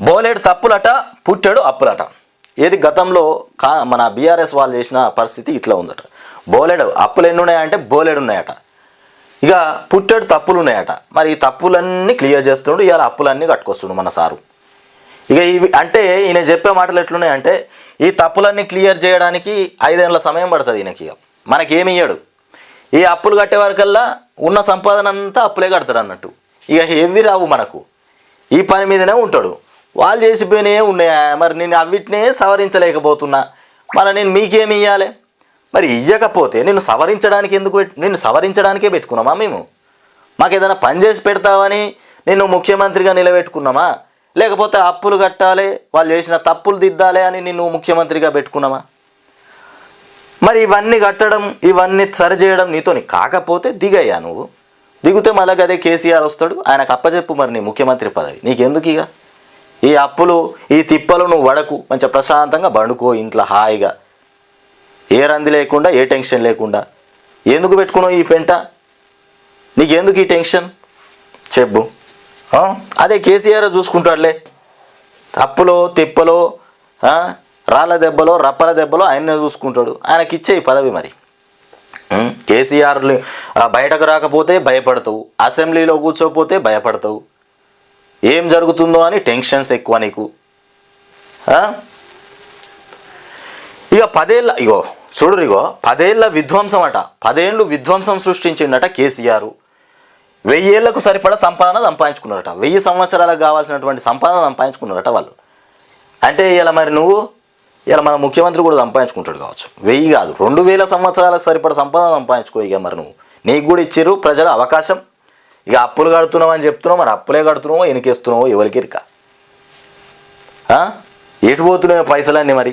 బోలెడు తప్పులట పుట్టాడు అప్పులట. ఏది గతంలో కా మన బీఆర్ఎస్ వాళ్ళు చేసిన పరిస్థితి ఇట్లా ఉందట. బోలేడు అప్పులు ఎన్ని ఉన్నాయంటే బోలెడు ఉన్నాయట. ఇక పుట్టాడు తప్పులు ఉన్నాయట. మరి ఈ తప్పులన్నీ క్లియర్ చేస్తుండు ఇవాళ అప్పులన్నీ కట్టుకొస్తుండు మన సారు. ఇక ఇవి అంటే ఈయన చెప్పే మాటలు ఎట్లున్నాయంటే ఈ తప్పులన్నీ క్లియర్ చేయడానికి ఐదేళ్ళ సమయం పడుతుంది ఈయనకి ఇక. మనకేమి ఇయ్యడు. ఈ అప్పులు కట్టే వరకల్లా ఉన్న సంపాదన అంతా అప్పులే కడతాడు అన్నట్టు. ఇక హెవీ రావు మనకు. ఈ పని మీదనే ఉంటాడు. వాళ్ళు చేసిపోయినాయే ఉన్నాయా? మరి నేను అవిటినే సవరించలేకపోతున్నా. మరి నేను మీకేమి ఇవ్వాలి మరి ఇయ్యకపోతే నేను సవరించడానికి ఎందుకు నేను సవరించడానికే పెట్టుకున్నామా మేము? మాకు ఏదైనా పని చేసి పెడతావని నేను ముఖ్యమంత్రిగా నిలబెట్టుకున్నామా? లేకపోతే అప్పులు కట్టాలి వాళ్ళు చేసిన తప్పులు దిద్దాలి అని నిన్ను ముఖ్యమంత్రిగా పెట్టుకున్నామా? మరి ఇవన్నీ కట్టడం ఇవన్నీ సరిచేయడం నీతోని కాకపోతే దిగయ్యా నువ్వు. దిగితే మళ్ళీ అదే కేసీఆర్ వస్తాడు ఆయనకు అప్పచెప్పు మరి నీ ముఖ్యమంత్రి పదవి. నీకెందుకు ఇక ఈ అప్పులు ఈ తిప్పలు నువ్వు వడకు మంచిగా ప్రశాంతంగా పండుకో ఇంట్లో హాయిగా. ఏ రంది లేకుండా ఏ టెన్షన్ లేకుండా. ఎందుకు పెట్టుకున్నావు ఈ పెంట? నీకెందుకు ఈ టెన్షన్? చెప్పు. అదే కేసీఆర్ చూసుకుంటాడులే. తప్పులో తిప్పలో రాళ్ళ దెబ్బలో రప్పల దెబ్బలో ఆయన్నే చూసుకుంటాడు. ఆయనకిచ్చే ఈ పదవి మరి. ఉం? కేసీఆర్ బయటకు రాకపోతే భయపడతావు. అసెంబ్లీలో కూర్చోపోతే భయపడతావు. ఏం జరుగుతుందో అని టెన్షన్స్ ఎక్కువ నీకు. ఇక పదేళ్ళ ఇగో చూడు ఇగో పదేళ్ళ విధ్వంసం అట. పదేళ్ళు విధ్వంసం సృష్టించిండట కేసీఆర్. వెయ్యేళ్ళకు సరిపడా సంపాదన సంపాదించుకున్నారట. వెయ్యి సంవత్సరాలకు కావాల్సినటువంటి సంపాదన సంపాదించుకున్నారట వాళ్ళు. అంటే ఇలా మరి నువ్వు ఇలా మన ముఖ్యమంత్రి కూడా సంపాదించుకుంటాడు కావచ్చు. వెయ్యి కాదు రెండు వేల సంవత్సరాలకు సరిపడా సంపాదన సంపాదించుకో ఇక మరి నువ్వు. నీకు కూడా ఇచ్చారు ప్రజల అవకాశం. ఇక అప్పులు కడుతున్నావు అని చెప్తున్నావు మరి అప్పులే కడుతున్నావో ఎనికేస్తున్నావో ఎవరికి ఇరక? ఎటు పోతున్నాయో పైసలన్నీ మరి?